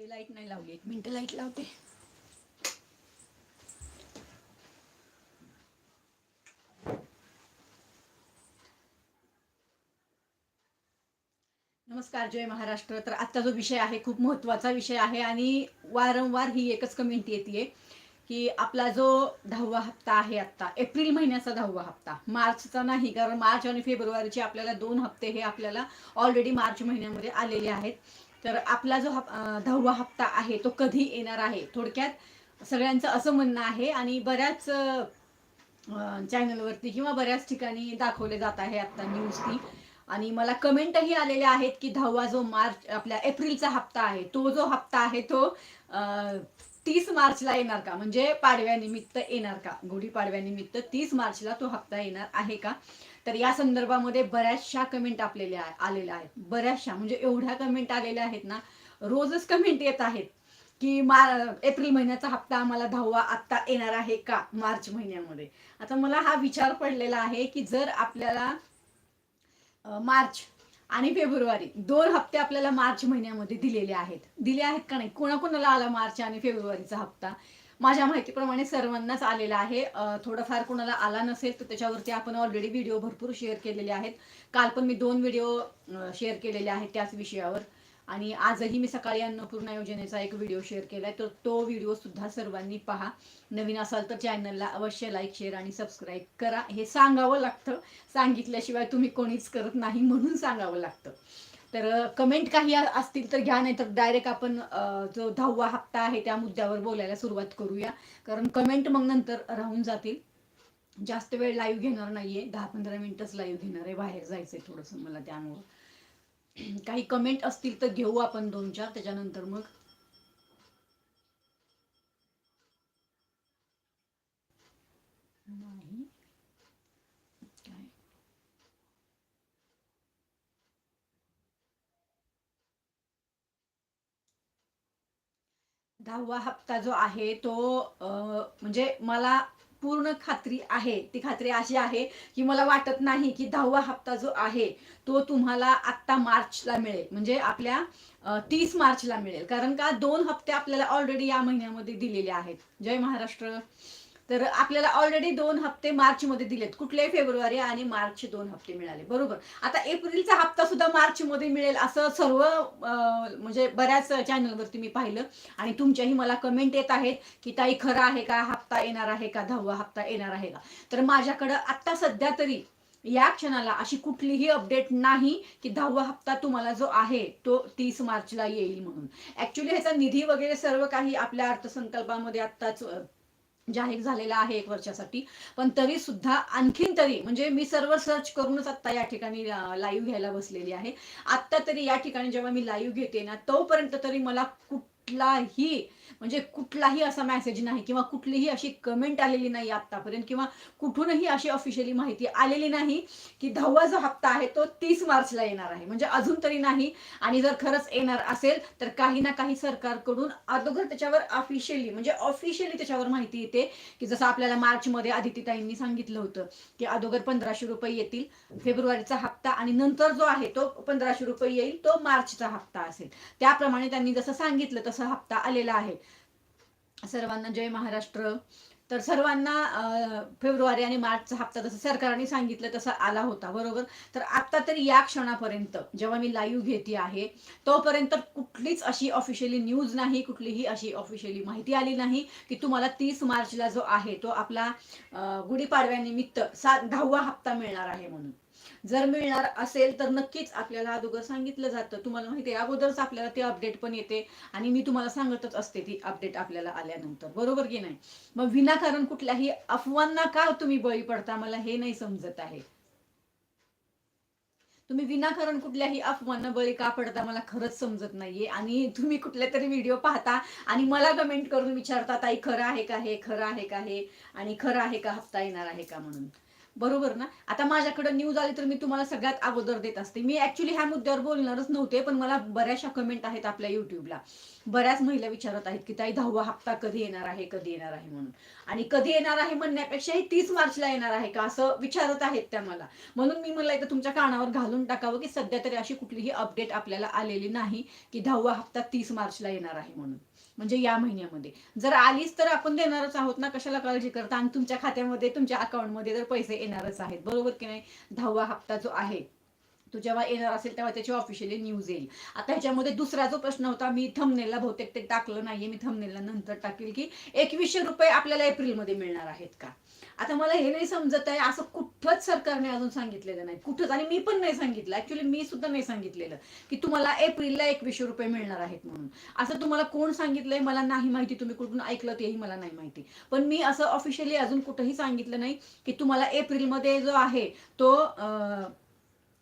अरे लाइट नाही लावली. एक मिनटं लाइट लावते. नमस्कार जय महाराष्ट्र. तर आत्ता जो विषय आहे खूप महत्त्वाचा विषय आहे आणि वारंवार ही एकच कमेंट येते की आपला जो दहावा हप्ता आहे आत्ता एप्रिल महिन्याचा दहावा हप्ता. मार्चचा नाही कारण मार्च आणि फेब्रुवारीचे आपल्याला दोन हप्ते हे आपल्याला ऑलरेडी मार्च महिन्यामध्ये आलेले आहेत. तर आपला जो हप दहावा हप्ता आहे तो कधी येणार आहे? थोडक्यात सगळ्यांचं असं म्हणणं आहे आणि बऱ्याच चॅनलवरती किंवा बऱ्याच ठिकाणी दाखवले जात आहे आता न्यूज ती आणि मला कमेंटही आलेल्या आहेत की दहावा जो मार्च आपल्या एप्रिलचा हप्ता आहे तो जो हप्ता आहे तो तीस मार्चला येणार का? म्हणजे पाडव्यानिमित्त येणार का? गुढी पाडव्यानिमित्त तीस मार्चला तो हप्ता येणार आहे का? तर या संदर्भामध्ये बऱ्याचशा कमेंट आपलेल्या आलेल्या आहेत. बऱ्याचशा म्हणजे एवढ्या कमेंट आलेल्या आहेत ना रोजच कमेंट येत आहेत की मा एप्रिल महिन्याचा हप्ता आम्हाला दहावा आत्ता येणार आहे का मार्च महिन्यामध्ये? आता मला हा विचार पडलेला आहे की जर आपल्याला मार्च आणि फेब्रुवारी दोन हप्ते आपल्याला मार्च महिन्यामध्ये दिलेले आहेत. दिले आहेत का नाही? कोणाकोणाला आला मार्च आणि फेब्रुवारीचा हप्ता? माझ्या माहितीप्रमाणे सर्वांनाच आलेला आहे. थोडंफार कोणाला आला नसेल तर त्याच्यावरती आपण ऑलरेडी व्हिडिओ भरपूर शेअर केलेले आहेत. काल पण मी दोन व्हिडिओ शेअर केलेले आहेत त्याच विषयावर. आणि आजही मी सकाळी अन्नपूर्णा योजनेचा एक व्हिडिओ शेअर केलाय. तर तो व्हिडिओ सुद्धा सर्वांनी पहा. नवीन असाल तर चॅनलला अवश्य लाईक शेअर आणि सबस्क्राईब करा. हे सांगावं लागतं. सांगितल्याशिवाय तुम्ही कोणीच करत नाही म्हणून सांगावं लागतं. तर कमेंट काही असतील तर घ्या नाही तर डायरेक्ट आपण जो दहावा हप्ता आहे त्या मुद्द्यावर बोलायला सुरुवात करूया. कारण कमेंट मग नंतर राहून जातील. जास्त वेळ लाईव्ह घेणार नाहीये. दहा पंधरा मिनिटच लाईव्ह घेणार आहे. बाहेर जायचंय थोडंसं मला त्यामुळं. काही कमेंट असतील तर घेऊ आपण दोन चार त्याच्यानंतर मग नाही काय दहावा हप्ता जो आहे तो म्हणजे मला पूर्ण खात्री आहे ती खात्री अशी आहे की मला वाटत नाही की दहावा हप्ता जो आहे तो तुम्हाला आत्ता मार्चला मिळेल. म्हणजे आपल्या तीस मार्चला मिळेल. कारण का दोन हप्ते आपल्याला ऑलरेडी या महिन्यामध्ये दिलेले आहेत. जय महाराष्ट्र. तर आपल्याला ऑलरेडी दोन हप्ते मार्च मध्ये दिलेत. कुठलेही फेब्रुवारी आणि मार्च दोन हप्ते मिळाले. बरोबर. आता एप्रिलचा हप्ता सुद्धा मार्च मध्ये मिळेल असं सर्व म्हणजे बऱ्याच चॅनलवरती मी पाहिलं. आणि तुमच्याही मला कमेंट येत आहेत की ताई खरं आहे का? हप्ता येणार आहे का? दहावा हप्ता येणार आहे का? तर माझ्याकडं आत्ता सध्या तरी या क्षणाला अशी कुठलीही अपडेट नाही की दहावा हप्ता तुम्हाला जो आहे तो तीस मार्चला येईल म्हणून. ऍक्च्युली ह्याचा निधी वगैरे सर्व काही आपल्या अर्थसंकल्पामध्ये आत्ताच जाहीर झालेला आहे एक वर्षासाठी. पण तरी सुद्धा आणखीन तरी म्हणजे मी सर्व सर्च करूनच आता या ठिकाणी लाईव्ह घ्यायला बसलेली आहे. आत्ता तरी या ठिकाणी जेव्हा मी लाईव्ह घेते ना तोपर्यंत तरी मला कुठलाही म्हणजे कुठलाही असा मेसेज नाही किंवा कुठलीही अशी कमेंट आलेली नाही आतापर्यंत किंवा कुठूनही अशी ऑफिशियली माहिती आलेली नाही की दहावा जो हप्ता आहे तो तीस मार्चला येणार आहे. म्हणजे अजून तरी नाही आणि जर खरंच येणार असेल तर काही ना काही सरकारकडून अगोदर त्याच्यावर ऑफिशियली म्हणजे ऑफिशियली त्याच्यावर माहिती येते की जसं आपल्याला मार्चमध्ये आदितीताईंनी सांगितलं होतं की अगोदर पंधराशे रुपये येतील फेब्रुवारीचा हप्ता आणि नंतर जो आहे तो पंधराशे रुपये येईल तो मार्चचा हप्ता असेल. त्याप्रमाणे त्यांनी जसं सांगितलं तसं हप्ता आलेला आहे. सर्वांना जय महाराष्ट्र. तर सर्वांना फेब्रुवारी आणि मार्चचा हप्ता जसं सरकारने सांगितलं तसा आला होता बरोबर? तर आता तरी या क्षणापर्यंत जेव्हा मी लाईव्ह घेते आहे तोपर्यंत कुठलीच अशी ऑफिशियली न्यूज नाही कुठलीही अशी ऑफिशियली माहिती आली नाही की तुम्हाला तीस मार्चला जो आहे तो आपला गुढीपाडव्यानिमित्त सात दहावा हप्ता मिळणार आहे म्हणून. जर मिळणार असेल तर नक्कीच आपल्याला अगोदर सांगितलं जातं. तुम्हाला माहिती आहे अगोदरच आपल्याला ते अपडेट पण येते आणि मी तुम्हाला सांगतच असते ती अपडेट आपल्याला आल्यानंतर. बरोबर की नाही? मग विनाकारण कुठल्याही अफवांना का तुम्ही बळी पडता? मला हे नाही समजत आहे. तुम्ही विनाकारण कुठल्याही अफवांना बळी का पडता? मला खरंच समजत नाहीये. आणि तुम्ही कुठले तरी व्हिडिओ पाहता आणि मला कमेंट करून विचारता ताई खरं आहे का हे? खरं आहे का हे? आणि खरं आहे का? हप्ता येणार आहे का? म्हणून. बरोबर ना? आता माझ्याकडे न्यूज आली तर मी तुम्हाला सगळ्यात अगोदर देत असते. मी ऍक्च्युली ह्या मुद्द्यावर बोलणारच नव्हते पण मला बऱ्याचशा कमेंट आहेत आपल्या युट्यूबला बऱ्याच महिला विचारत आहेत की ताई दहावा हप्ता कधी येणार आहे कधी येणार आहे? म्हणून. आणि कधी येणार आहे म्हणण्यापेक्षाही तीस मार्चला येणार आहे का असं विचारत आहेत त्या मला. म्हणून मी मला इथं तुमच्या कानावर घालून टाकावं की सध्या तरी अशी कुठलीही अपडेट आपल्याला आलेली नाही की दहावा हप्ता तीस मार्चला येणार आहे म्हणून. म्हणजे या महिन्यामध्ये. जर आलीच तर आपण देणारच आहोत ना कशाला काळजी करता? आणि तुमच्या खात्यामध्ये तुमच्या अकाउंटमध्ये तर पैसे येणारच आहेत. बरोबर की नाही? दहावा हप्ता जो आहे तो जेव्हा येणार असेल तेव्हा त्याची ऑफिशियली न्यूज येईल. आता ह्याच्यामध्ये दुसरा जो प्रश्न होता मी थमनेलला बहुतेक ते टाकलं नाहीये मी थमनेलला नंतर टाकेल की एकवीसशे रुपये आपल्याला एप्रिलमध्ये मिळणार आहेत का? आता मला हे नाही समजत आहे असं कुठंच सरकारने अजून सांगितलेलं नाही. कुठंच. आणि मी पण नाही सांगितलं. ऍक्च्युली मी सुद्धा नाही सांगितलेलं की तुम्हाला एप्रिलला एकवीसशे रुपये मिळणार आहेत म्हणून. असं तुम्हाला कोण सांगितलंय मला नाही माहिती. तुम्ही कुठून ऐकलं तेही मला नाही माहिती. पण मी असं ऑफिशियली अजून कुठंही सांगितलं नाही की तुम्हाला एप्रिलमध्ये जो आहे तो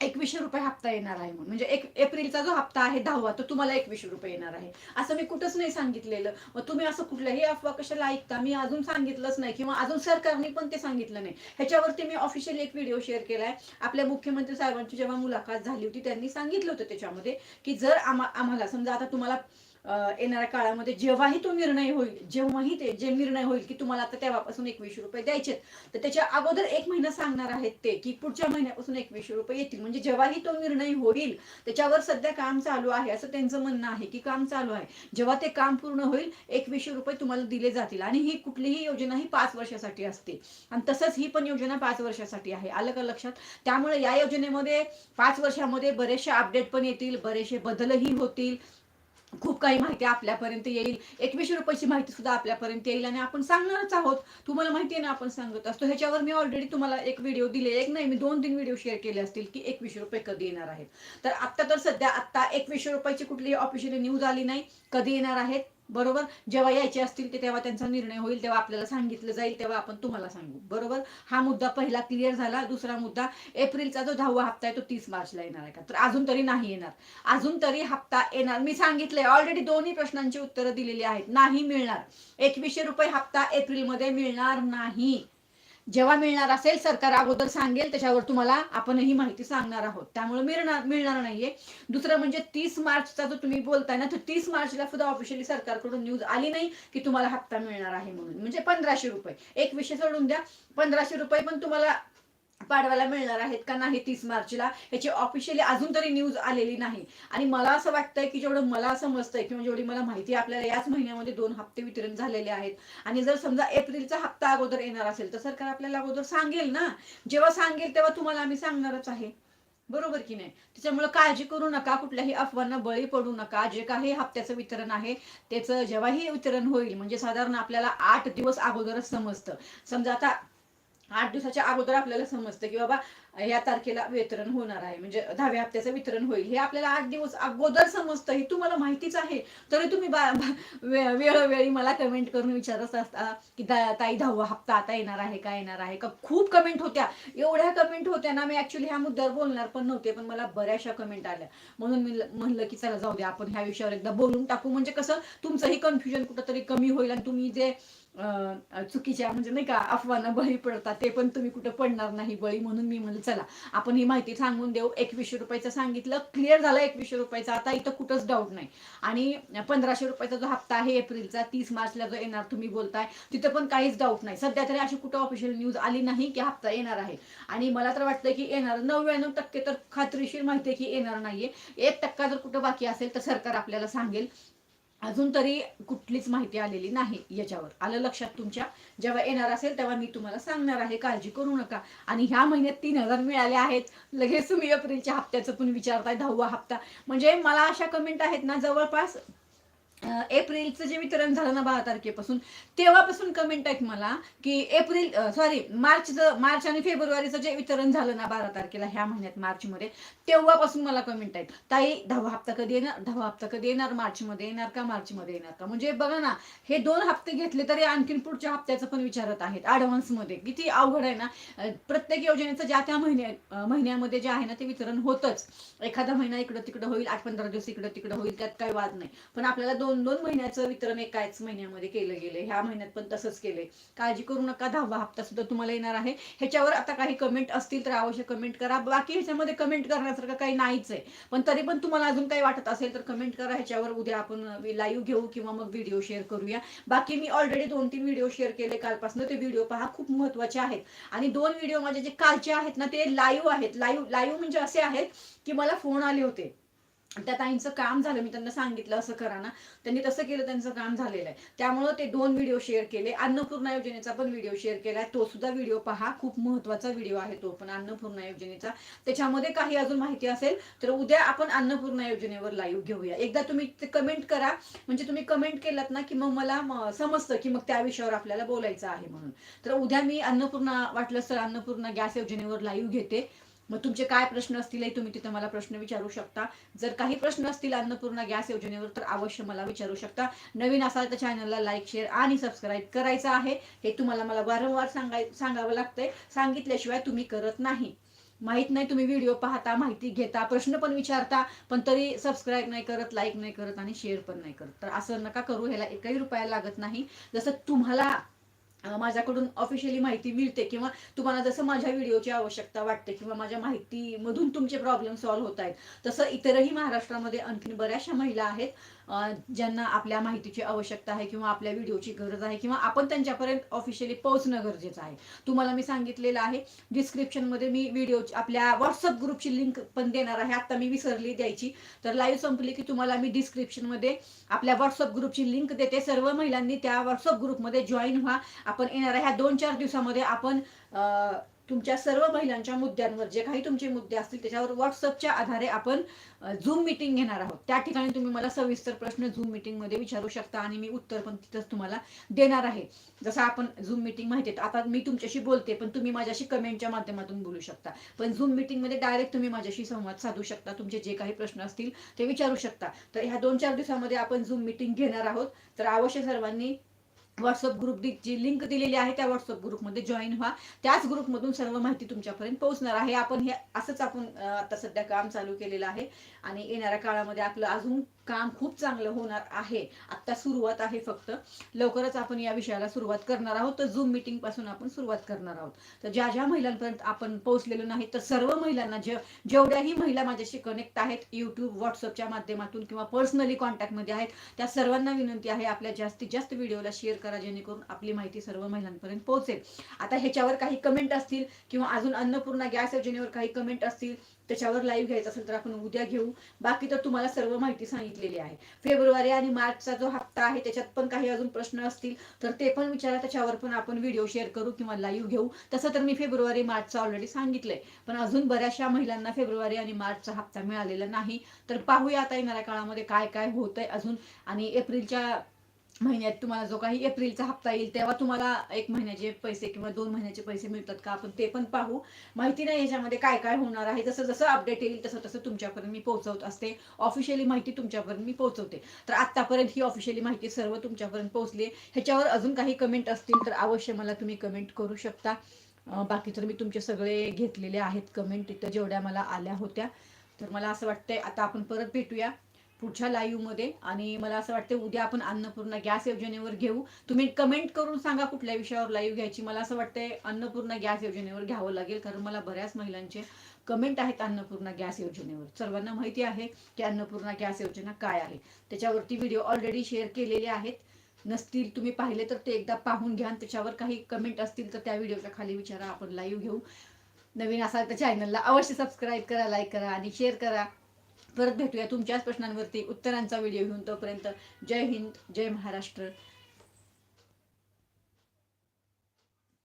एकवीसशे रुपये हप्ता येणार आहे म्हणून. म्हणजे एक एप्रिलचा जो हप्ता आहे दहावा तो तुम्हाला एकवीसशे रुपये येणार आहे. असं मी कुठंच नाही सांगितलेलं. मग तुम्ही असं कुठल्याही अफवा कशाला ऐकता? मी अजून सांगितलंच नाही किंवा अजून सरकारने पण ते सांगितलं नाही. ह्याच्यावरती मी ऑफिशियली एक व्हिडिओ शेअर केलाय. आपल्या मुख्यमंत्री साहेबांची जेव्हा मुलाखत झाली होती त्यांनी सांगितलं होतं त्याच्यामध्ये की जर आम्हा आम्हाला समजा आता तुम्हाला येणाऱ्या काळामध्ये जेव्हाही तो निर्णय होईल जेव्हाही ते जे निर्णय होईल की तुम्हाला आता तेव्हापासून एकवीसशे रुपये द्यायचे तर त्याच्या अगोदर एक महिना सांगणार आहेत ते की पुढच्या महिन्यापासून एकवीसशे रुपये येतील. म्हणजे जेव्हाही तो निर्णय होईल त्याच्यावर सध्या काम चालू आहे असं त्यांचं म्हणणं आहे की काम चालू आहे. जेव्हा ते काम पूर्ण होईल एकवीसशे रुपये तुम्हाला दिले जातील आणि ही कुठलीही योजना ही पाच वर्षासाठी असते. आणि तसंच ही पण योजना पाच वर्षासाठी आहे. आलं का लक्षात? त्यामुळे या योजनेमध्ये पाच वर्षामध्ये बरेचसे अपडेट पण येतील बरेचसे बदलही होतील. खूप काही माहिती आपल्यापर्यंत येईल. एकवीसशे रुपयाची माहिती सुद्धा आपल्यापर्यंत येईल आणि आपण सांगणारच आहोत. तुम्हाला माहिती आहे ना आपण सांगत असतो. ह्याच्यावर मी ऑलरेडी तुम्हाला एक व्हिडिओ दिले. एक नाही मी दोन तीन व्हिडिओ शेअर केले असतील की एकवीसशे रुपये कधी येणार आहेत. तर आत्ता तर सध्या आत्ता एकवीसशे रुपयाची कुठलीही ऑफिशियली न्यूज आली नाही. कधी येणार आहेत? बरोबर? जेव्हा यायचे असतील ते तेव्हा त्यांचा निर्णय होईल तेव्हा आपल्याला सांगितलं जाईल तेव्हा आपण तुम्हाला सांगू. बरोबर? हा मुद्दा पहिला क्लिअर झाला. दुसरा मुद्दा एप्रिलचा जो दहावा हप्ता आहे तो तीस मार्चला येणार आहे का? तर अजून तरी नाही येणार. अजून तरी हप्ता येणार. मी सांगितलंय ऑलरेडी दोन्ही प्रश्नांची उत्तरं दिलेली आहेत. नाही मिळणार. एकवीसशे रुपये हप्ता एप्रिलमध्ये मिळणार नाही. जेव्हा मिळणार असेल सरकार अगोदर सांगेल त्याच्यावर तुम्हाला आपण ही माहिती सांगणार आहोत. त्यामुळे मिळणार मिळणार नाहीये. दुसरं म्हणजे तीस मार्चचा जो तुम्ही बोलताय ना तर तीस मार्चला सुद्धा ऑफिशियली सरकारकडून न्यूज आली नाही की तुम्हाला हप्ता मिळणार आहे म्हणून. म्हणजे पंधराशे रुपये. एक विषय सोडून द्या. पंधराशे रुपये पण तुम्हाला पाडव्याला मिळणार आहेत का नाही तीस मार्चला याची ऑफिशियली अजून तरी न्यूज आलेली नाही. आणि मला असं वाटतंय की जेवढं मला समजतंय किंवा जेवढी मला माहिती आपल्याला याच महिन्यामध्ये दोन हप्ते वितरण झालेले आहेत. आणि जर समजा एप्रिलचा हप्ता अगोदर येणार असेल तर सरकार आपल्याला अगोदर सांगेल ना. जेव्हा सांगेल तेव्हा तुम्हाला आम्ही सांगणारच आहे. बरोबर की नाही? त्याच्यामुळे काळजी करू नका कुठल्याही अफवांना बळी पडू नका. जे काही हप्त्याचं वितरण आहे त्याचं जेव्हाही वितरण होईल म्हणजे साधारण आपल्याला आठ दिवस अगोदरच समजतं. समजा आता आठ दिवसाच्या अगोदर आपल्याला समजतं की बाबा या तारखेला वितरण होणार आहे. म्हणजे दहाव्या हप्त्याचं वितरण होईल. हे आपल्याला आठ दिवस अगोदर समजतं. हे तुम्हाला माहितीच आहे. तरी तुम्ही वेळोवेळी मला कमेंट करून विचारत असता की ताई दहावा हप्ता आता येणार आहे का? येणार आहे का? खूप कमेंट होत्या. एवढ्या कमेंट होत्या ना मी ऍक्च्युली ह्या मुद्द्यावर बोलणार पण नव्हते पण मला बऱ्याचशा कमेंट आल्या. म्हणून मी म्हणलं की चला जाऊ द्या आपण ह्या विषयावर एकदा बोलून टाकू. म्हणजे कसं तुमचंही कन्फ्युजन कुठंतरी कमी होईल आणि तुम्ही जे चुकीच्या म्हणजे नाही का अफवांना बळी पडतात ते पण तुम्ही कुठं पडणार नाही बळी म्हणून मी म्हणलं चला आपण ही माहिती सांगून देऊ. एकवीसशे रुपयाचं सांगितलं क्लिअर झालं एकवीसशे रुपयाचा. आता इथं कुठंच डाऊट नाही. आणि पंधराशे रुपयाचा जो हप्ता आहे एप्रिलचा तीस मार्चला जो येणार तुम्ही बोलताय तिथं पण काहीच डाऊट नाही. सध्या तरी अशी कुठं ऑफिशियल न्यूज आली नाही की हप्ता येणार आहे. आणि मला तर वाटतं की येणार नव्याण्णव टक्के तर खात्रीशीर माहिती आहे की येणार नाहीये. एक टक्का जर कुठं बाकी असेल तर सरकार आपल्याला सांगेल. अजून तरी कुठलीच माहिती आलेली नाही याच्यावर. आलं लक्षात तुमच्या? जेव्हा येणार असेल तेव्हा मी तुम्हाला सांगणार आहे काळजी करू नका. आणि ह्या महिन्यात तीन हजार मिळाले आहेत. लगेच तुम्ही एप्रिलच्या हप्त्याचं पण विचारताय दहावा हप्ता. म्हणजे मला अशा कमेंट आहेत ना जवळपास एप्रिलचं जे वितरण झालं ना बारा तारखेपासून तेव्हापासून कमेंट आहेत मला की एप्रिल सॉरी मार्चचं मार्च आणि फेब्रुवारीचं जे वितरण झालं ना बारा तारखेला ह्या महिन्यात मार्चमध्ये तेव्हापासून मला कमेंट आहेत. ताई दहावा हप्ता कधी येणार? दहावा हप्ता कधी येणार? मार्चमध्ये येणार का? मार्चमध्ये येणार का? म्हणजे बघा ना हे दोन हप्ते घेतले तरी आणखीन पुढच्या हप्त्याचं पण विचारत आहेत. ॲडव्हान्समध्ये किती अवघड आहे ना? प्रत्येक योजनेचं ज्या त्या महिन्या महिन्यामध्ये जे आहे ना ते वितरण होतच. एखादा महिना इकडं तिकडं होईल आठ पंधरा दिवस इकडं तिकडं होईल त्यात काही वाद नाही. पण आपल्याला दोन दोन दोन महिन्याचं वितरण एकाच महिन्यामध्ये केलं गेलं ह्या महिन्यात पण तसंच केलंय. काळजी करू नका दहावा हप्ता सुद्धा तुम्हाला येणार आहे. ह्याच्यावर आता काही कमेंट असतील तर अवश्य कमेंट करा. बाकी ह्याच्यामध्ये कमेंट करण्यासारखं काही नाहीच आहे. पण तरी पण तुम्हाला अजून काही वाटत असेल तर कमेंट करा. ह्याच्यावर उद्या आपण लाईव्ह घेऊ किंवा मग व्हिडिओ शेअर करूया. बाकी मी ऑलरेडी दोन तीन व्हिडिओ शेअर केले कालपासून. ते व्हिडिओ पहा. खूप महत्त्वाचे आहेत. आणि दोन व्हिडिओ माझे जे कालचे आहेत ना ते लाईव्ह आहेत. लाईव्ह लाईव्ह म्हणजे असे आहेत की मला फोन आले होते. त्या ताईंचं काम झालं मी त्यांना सांगितलं असं करा ना. त्यांनी तसं केलं त्यांचं काम झालेलं आहे. त्यामुळं ते दोन व्हिडिओ शेअर केले. अन्नपूर्णा योजनेचा पण व्हिडिओ शेअर केला तो सुद्धा व्हिडिओ पहा. खूप महत्त्वाचा व्हिडिओ आहे तो पण अन्नपूर्णा योजनेचा. त्याच्यामध्ये काही अजून माहिती असेल तर उद्या आपण अन्नपूर्णा योजनेवर लाईव्ह घेऊया. एकदा तुम्ही ते कमेंट करा. म्हणजे तुम्ही कमेंट केलात ना की मग मला समजतं की मग त्या विषयावर आपल्याला बोलायचं आहे म्हणून. तर उद्या मी अन्नपूर्णा वाटलं तर अन्नपूर्णा गॅस योजनेवर लाईव्ह घेते. मग तुमचे काय प्रश्न असतील हे तुम्ही तिथे मला प्रश्न विचारू शकता. जर काही प्रश्न असतील अन्नपूर्णा गॅस योजनेवर तर अवश्य मला विचारू शकता. नवीन असाल तर चॅनलला लाईक शेअर आणि सबस्क्राईब करायचं आहे. हे तुम्हाला मला वारंवार सांगाय सांगावं लागतंय. सांगितल्याशिवाय तुम्ही करत नाही. माहीत नाही तुम्ही व्हिडिओ पाहता माहिती घेता प्रश्न पण विचारता पण तरी सबस्क्राईब नाही करत लाईक नाही करत आणि शेअर पण नाही करत. तर असं नका करू ह्याला एकही रुपया लागत नाही. जसं तुम्हाला माझ्याकडून ऑफिशियली माहिती मिळते किंवा तुम्हाला जसं माझ्या व्हिडिओची आवश्यकता वाटते किंवा माझ्या माहितीमधून तुमचे प्रॉब्लेम सॉल्व्ह होत आहेत तसं इतरही महाराष्ट्रामध्ये आणखीन बऱ्याचशा महिला आहेत. ज्यांना आपल्या माहितीची आवश्यकता आहे किंवा आपल्या व्हिडिओची गरज आहे किंवा आपण त्यांच्यापर्यंत ऑफिशियली पोहोचणं गरजेचं आहे. तुम्हाला मी सांगितलेलं आहे. डिस्क्रिप्शनमध्ये मी व्हिडिओ आपल्या व्हॉट्सअप ग्रुपची लिंक पण देणार आहे. आता मी विसरली द्यायची. तर लाईव्ह संपली की तुम्हाला मी डिस्क्रिप्शनमध्ये आपल्या व्हॉट्सअप ग्रुपची लिंक देते. सर्व महिलांनी त्या व्हॉट्सअप ग्रुपमध्ये जॉईन व्हा. आपण येणाऱ्या ह्या दोन चार दिवसामध्ये आपण तुमच्या सर्व महिलांच्या मुद्द्यांवर जे काही तुमचे मुद्दे असतील त्याच्यावर व्हॉट्सअपच्या आधारे आपण झूम मिटिंग घेणार आहोत. त्या ठिकाणी तुम्ही मला सविस्तर प्रश्न झूम मिटिंगमध्ये विचारू शकता आणि मी उत्तर पण तिथंच तुम्हाला देणार आहे. जसं आपण झूम मिटिंग माहिती आता मी तुमच्याशी बोलते पण तुम्ही माझ्याशी कमेंटच्या माध्यमातून बोलू शकता. पण झूम मिटिंगमध्ये डायरेक्ट तुम्ही माझ्याशी संवाद साधू शकता तुमचे जे काही प्रश्न असतील ते विचारू शकता. तर ह्या दोन चार दिवसामध्ये आपण झूम मिटिंग घेणार आहोत. तर अवश्य सर्वांनी व्हॉट्सअप ग्रुप जी लिंक दिलेली आहे त्या व्हॉट्सअप ग्रुपमध्ये जॉईन व्हा. त्याच ग्रुपमधून सर्व माहिती तुमच्यापर्यंत पोहोचणार आहे. आपण हे असंच आपण आता सध्या काम चालू केलेलं आहे. आणि येणाऱ्या काळामध्ये आपलं अजून काम खूप चांगलं होणार आहे. आता सुरुवात आहे फक्त. लवकरच आपण या विषयाला सुरुवात करणार आहोत. तर झूम मिटिंगपासून आपण सुरुवात करणार आहोत. तर ज्या ज्या महिलांपर्यंत आपण पोहोचलेलो नाही तर सर्व महिलांना जे जेवढ्याही महिला माझ्याशी कनेक्ट आहेत युट्यूब व्हॉट्सअपच्या माध्यमातून किंवा पर्सनली कॉन्टॅक्टमध्ये आहेत त्या सर्वांना विनंती आहे आपल्या जास्तीत जास्त व्हिडिओला शेअर करा जेणेकरून आपली माहिती सर्व महिलांपर्यंत पोहोचेल. आता ह्याच्यावर काही कमेंट असतील किंवा अजून अन्नपूर्णा गॅस योजनेवर काही कमेंट असतील त्याच्यावर लाईव्ह घ्यायचं असेल तर आपण उद्या घेऊ. बाकी तर तुम्हाला सर्व माहिती सांगितलेली आहे. फेब्रुवारी आणि मार्चचा जो हप्ता आहे त्याच्यात पण काही अजून प्रश्न असतील तर ते पण विचारा. त्याच्यावर पण आपण व्हिडिओ शेअर करू किंवा लाईव्ह घेऊ. तसं तर मी फेब्रुवारी मार्चचा ऑलरेडी सांगितलंय. पण अजून बऱ्याचशा महिलांना फेब्रुवारी आणि मार्चचा हप्ता मिळालेला नाही. तर पाहूया आता येणाऱ्या काळामध्ये काय काय होतंय अजून. आणि एप्रिलच्या महिन्यात तुम्हाला जो काही एप्रिलचा हप्ता येईल तेव्हा तुम्हाला एक महिन्याचे पैसे किंवा दोन महिन्याचे पैसे मिळतात का? आपण ते पण पाहू. माहिती नाही याच्यामध्ये काय काय होणार आहे. जसं जसं अपडेट येईल तसं तसं तुमच्यापर्यंत मी पोहोचवत असते. ऑफिशियली माहिती तुमच्यापर्यंत मी पोहोचवते. तर आतापर्यंत ही ऑफिशियली माहिती सर्व तुमच्यापर्यंत पोहोचली ह्याच्यावर अजून काही कमेंट असतील तर अवश्य मला तुम्ही कमेंट करू शकता. बाकी तर मी तुमचे सगळे घेतलेले आहेत कमेंट इथं जेवढ्या मला आल्या होत्या. तर मला असं वाटतंय आता आपण परत भेटूया. पुढच्या लाईव्हमध्ये आणि मला असं वाटतं उद्या आपण अन्नपूर्णा गॅस योजनेवर घेऊ. तुम्ही कमेंट करून सांगा कुठल्या विषयावर लाईव्ह घ्यायची. मला असं वाटतंय अन्नपूर्णा गॅस योजनेवर घ्यावं लागेल. कारण मला बऱ्याच महिलांचे कमेंट आहेत अन्नपूर्णा गॅस योजनेवर. सर्वांना माहिती आहे की अन्नपूर्णा गॅस योजना काय आहे. त्याच्यावरती व्हिडिओ ऑलरेडी शेअर केलेले आहेत. नसतील तुम्ही पाहिले तर ते एकदा पाहून घ्या. त्याच्यावर काही कमेंट असतील तर त्या व्हिडिओच्या खाली विचारा. आपण लाईव्ह घेऊ. नवीन असाल तर चॅनलला अवश्य सबस्क्राईब करा लाईक करा आणि शेअर करा. परत भेटूया तुमच्याच प्रश्नांवरती. उत्तरांचा व्हिडिओ घेऊन तोपर्यंत जय हिंद जय महाराष्ट्र.